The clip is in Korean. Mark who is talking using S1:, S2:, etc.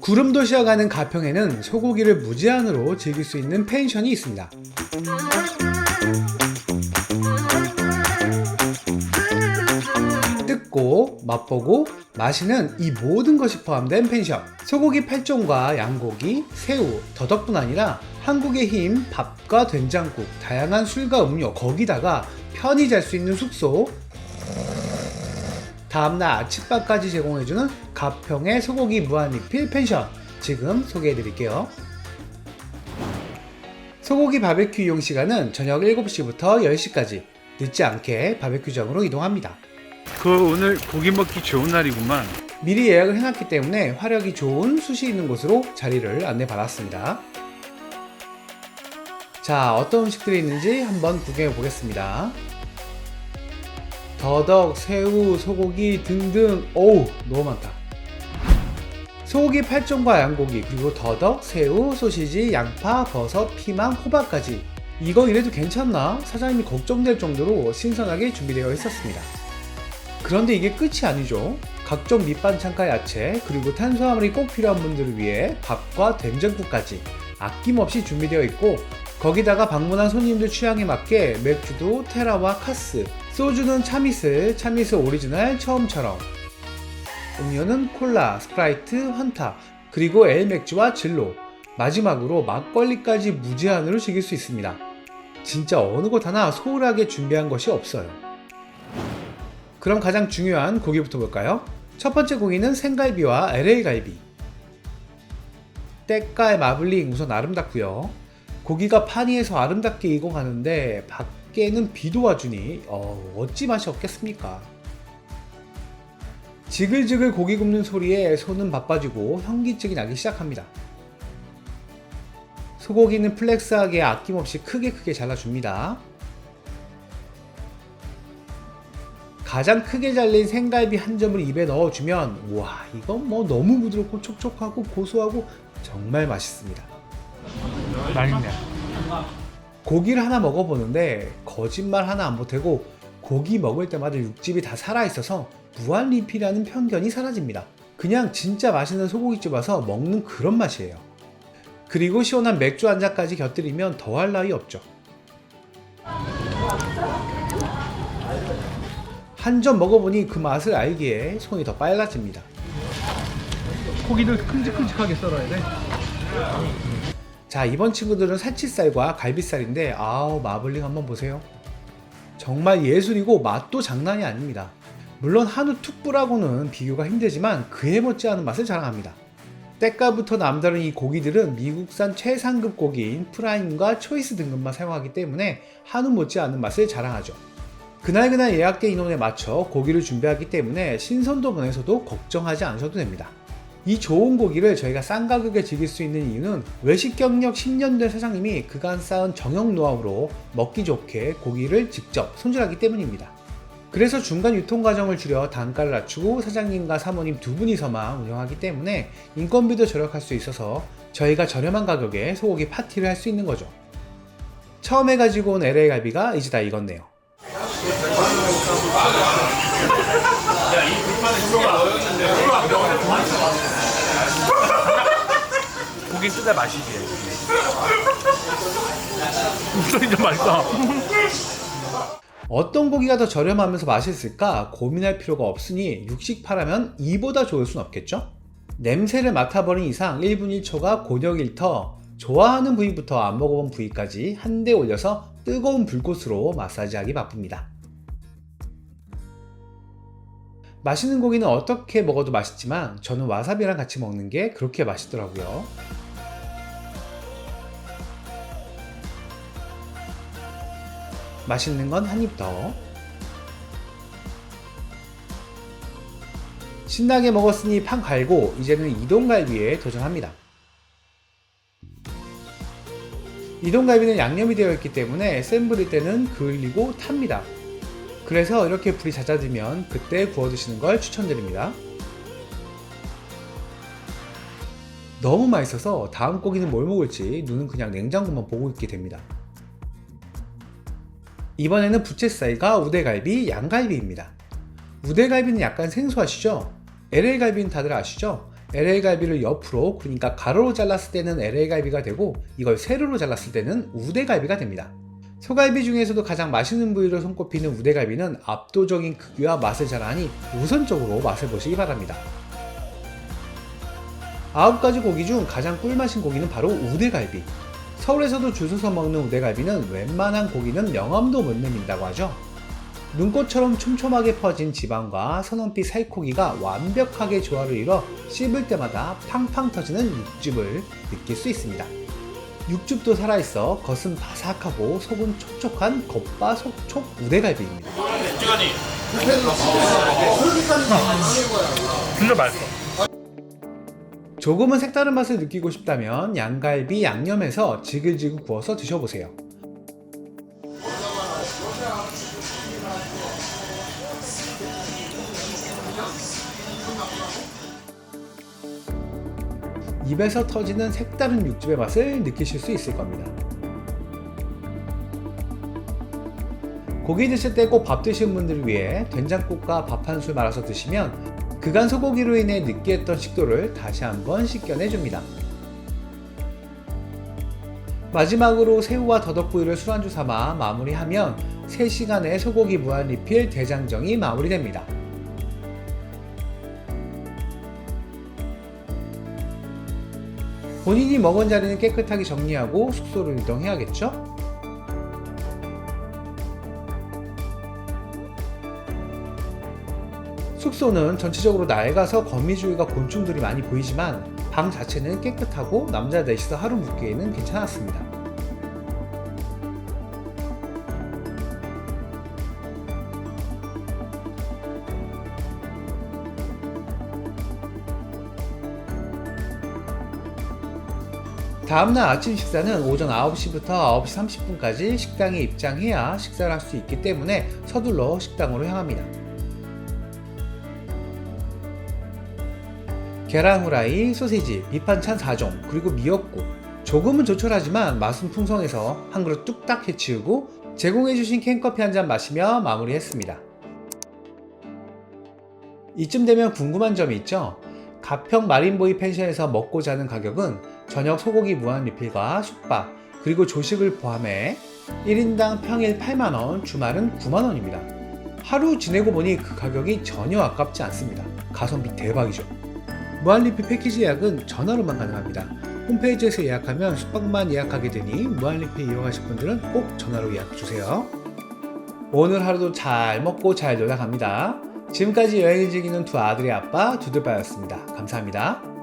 S1: 구름도 쉬어가는 가평에는 소고기를 무제한으로 즐길 수 있는 펜션이 있습니다. 뜯고 맛보고 마시는 이 모든 것이 포함된 펜션. 소고기 8종과 양고기, 새우, 더덕뿐 아니라 한국의 힘, 밥과 된장국, 다양한 술과 음료, 거기다가 편히 잘 수 있는 숙소, 다음날 아침밥까지 제공해주는 가평의 소고기 무한리필 펜션. 지금 소개해드릴게요. 소고기 바베큐 이용 시간은 저녁 7시부터 10시까지 늦지 않게 바베큐장으로 이동합니다.
S2: 그 오늘 고기 먹기 좋은 날이구만.
S1: 미리 예약을 해놨기 때문에 화력이 좋은 숯이 있는 곳으로 자리를 안내받았습니다. 자, 어떤 음식들이 있는지 한번 구경해 보겠습니다. 더덕, 새우, 소고기 등등, 오우, 너무 많다. 소고기 8종과 양고기, 그리고 더덕, 새우, 소시지, 양파, 버섯, 피망, 호박까지. 이거 이래도 괜찮나? 사장님이 걱정될 정도로 신선하게 준비되어 있었습니다. 그런데 이게 끝이 아니죠. 각종 밑반찬과 야채, 그리고 탄수화물이 꼭 필요한 분들을 위해 밥과 된장국까지 아낌없이 준비되어 있고, 거기다가 방문한 손님들 취향에 맞게 맥주도 테라와 카스, 소주는 차미스, 차미스 오리지널 처음처럼, 음료는 콜라, 스프라이트, 환타, 그리고 엘맥주와 진로, 마지막으로 막걸리까지 무제한으로 즐길 수 있습니다. 진짜 어느 곳 하나 소홀하게 준비한 것이 없어요. 그럼 가장 중요한 고기부터 볼까요? 첫 번째 고기는 생갈비와 LA 갈비. 때깔 마블링 우선 아름답고요. 고기가 파니에서 아름답게 익어가는데 밖 에는 비도 와주니 어, 어찌 맛이 없겠습니까? 지글지글 고기 굽는 소리에 손은 바빠지고 현기증이 나기 시작합니다. 소고기는 플렉스하게 아낌없이 크게 크게 잘라줍니다. 가장 크게 잘린 생갈비 한 점을 입에 넣어주면 와 이건 뭐 너무 부드럽고 촉촉하고 고소하고 정말 맛있습니다.
S2: 맛있네.
S1: 고기를 하나 먹어보는데 거짓말 하나 안 보태고 고기 먹을 때마다 육즙이 다 살아있어서 무한 리필이라는 편견이 사라집니다. 그냥 진짜 맛있는 소고기집 와서 먹는 그런 맛이에요. 그리고 시원한 맥주 한 잔까지 곁들이면 더할 나위 없죠. 한 점 먹어보니 그 맛을 알기에 손이 더 빨라집니다.
S2: 고기를 큼직큼직하게 썰어야 돼.
S1: 자 이번 친구들은 살치살과 갈비살인데 아우 마블링 한번 보세요. 정말 예술이고 맛도 장난이 아닙니다. 물론 한우 툭불하고는 비교가 힘들지만 그에 못지않은 맛을 자랑합니다. 때깔부터 남다른 이 고기들은 미국산 최상급 고기인 프라임과 초이스 등급만 사용하기 때문에 한우 못지않은 맛을 자랑하죠. 그날그날 예약된 인원에 맞춰 고기를 준비하기 때문에 신선도 면에서도 걱정하지 않으셔도 됩니다 이 좋은 고기를 저희가 싼 가격에 즐길 수 있는 이유는 외식 경력 10년 된 사장님이 그간 쌓은 정형 노하우로 먹기 좋게 고기를 직접 손질하기 때문입니다. 그래서 중간 유통 과정을 줄여 단가를 낮추고 사장님과 사모님 두 분이서만 운영하기 때문에 인건비도 절약할 수 있어서 저희가 저렴한 가격에 소고기 파티를 할 수 있는 거죠. 처음에 가지고 온 LA 갈비가 이제 다 익었네요.
S2: 고기 쓰다 맛이지. 진짜 맛있다.
S1: 어떤 고기가 더 저렴하면서 맛있을까 고민할 필요가 없으니 육식파라면 이보다 좋을 순 없겠죠? 냄새를 맡아버린 이상 1분 1초가 곤욕 일터 좋아하는 부위부터 안 먹어본 부위까지 한데 올려서 뜨거운 불꽃으로 마사지하기 바쁩니다. 맛있는 고기는 어떻게 먹어도 맛있지만 저는 와사비랑 같이 먹는 게 그렇게 맛있더라고요. 맛있는 건 한 입 더. 신나게 먹었으니 판 갈고 이제는 이동갈비에 도전합니다. 이동갈비는 양념이 되어 있기 때문에 센 불일 때는 그을리고 탑니다. 그래서 이렇게 불이 잦아들면 그때 구워 드시는 걸 추천드립니다. 너무 맛있어서 다음 고기는 뭘 먹을지 눈은 그냥 냉장고만 보고 있게 됩니다. 이번에는 부채살과 우대갈비, 양갈비입니다. 우대갈비는 약간 생소하시죠? LA갈비는 다들 아시죠? LA 갈비를 옆으로 그러니까 가로로 잘랐을 때는 LA 갈비가 되고 이걸 세로로 잘랐을 때는 우대 갈비가 됩니다. 소갈비 중에서도 가장 맛있는 부위로 손꼽히는 우대갈비는 압도적인 크기와 맛을 자랑하니 우선적으로 맛을 보시기 바랍니다. 아홉 가지 고기 중 가장 꿀맛인 고기는 바로 우대갈비. 서울에서도 줄 서서 먹는 우대갈비는 웬만한 고기는 명함도 못 내민다고 하죠. 눈꽃처럼 촘촘하게 퍼진 지방과 선원빛 살코기가 완벽하게 조화를 이뤄 씹을 때마다 팡팡 터지는 육즙을 느낄 수 있습니다. 육즙도 살아있어 겉은 바삭하고 속은 촉촉한 겉바속촉 우대갈비입니다.
S2: 진짜 맛있어.
S1: 조금은 색다른 맛을 느끼고 싶다면 양갈비 양념해서 지글지글 구워서 드셔보세요. 입에서 터지는 색다른 육즙의 맛을 느끼실 수 있을 겁니다. 고기 드실 때 꼭 밥 드시는 분들을 위해 된장국과 밥 한 술 말아서 드시면 그간 소고기로 인해 느끼했던 식도를 다시 한번 씻겨내 줍니다. 마지막으로 새우와 더덕구이를 술안주 삼아 마무리하면 3시간의 소고기 무한 리필 대장정이 마무리됩니다. 본인이 먹은 자리는 깨끗하게 정리하고 숙소로 이동해야겠죠? 숙소는 전체적으로 낡아서 거미줄과 곤충들이 많이 보이지만 방 자체는 깨끗하고 남자 넷이서 하루 묵기에는 괜찮았습니다. 다음날 아침 식사는 오전 9시부터 9시 30분까지 식당에 입장해야 식사를 할 수 있기 때문에 서둘러 식당으로 향합니다. 계란 후라이, 소시지, 밑반찬 4종, 그리고 미역국. 조금은 조촐하지만 맛은 풍성해서 한 그릇 뚝딱 해치우고 제공해주신 캔커피 한 잔 마시며 마무리했습니다. 이쯤 되면 궁금한 점이 있죠? 가평 마린보이 펜션에서 먹고 자는 가격은 저녁 소고기 무한 리필과 숙박, 그리고 조식을 포함해 1인당 평일 8만원, 주말은 9만원입니다. 하루 지내고 보니 그 가격이 전혀 아깝지 않습니다. 가성비 대박이죠. 무한리필 패키지 예약은 전화로만 가능합니다. 홈페이지에서 예약하면 숙박만 예약하게 되니 무한리필 이용하실 분들은 꼭 전화로 예약해주세요. 오늘 하루도 잘 먹고 잘 놀다 갑니다. 지금까지 여행을 즐기는 두 아들의 아빠 두들바였습니다. 감사합니다.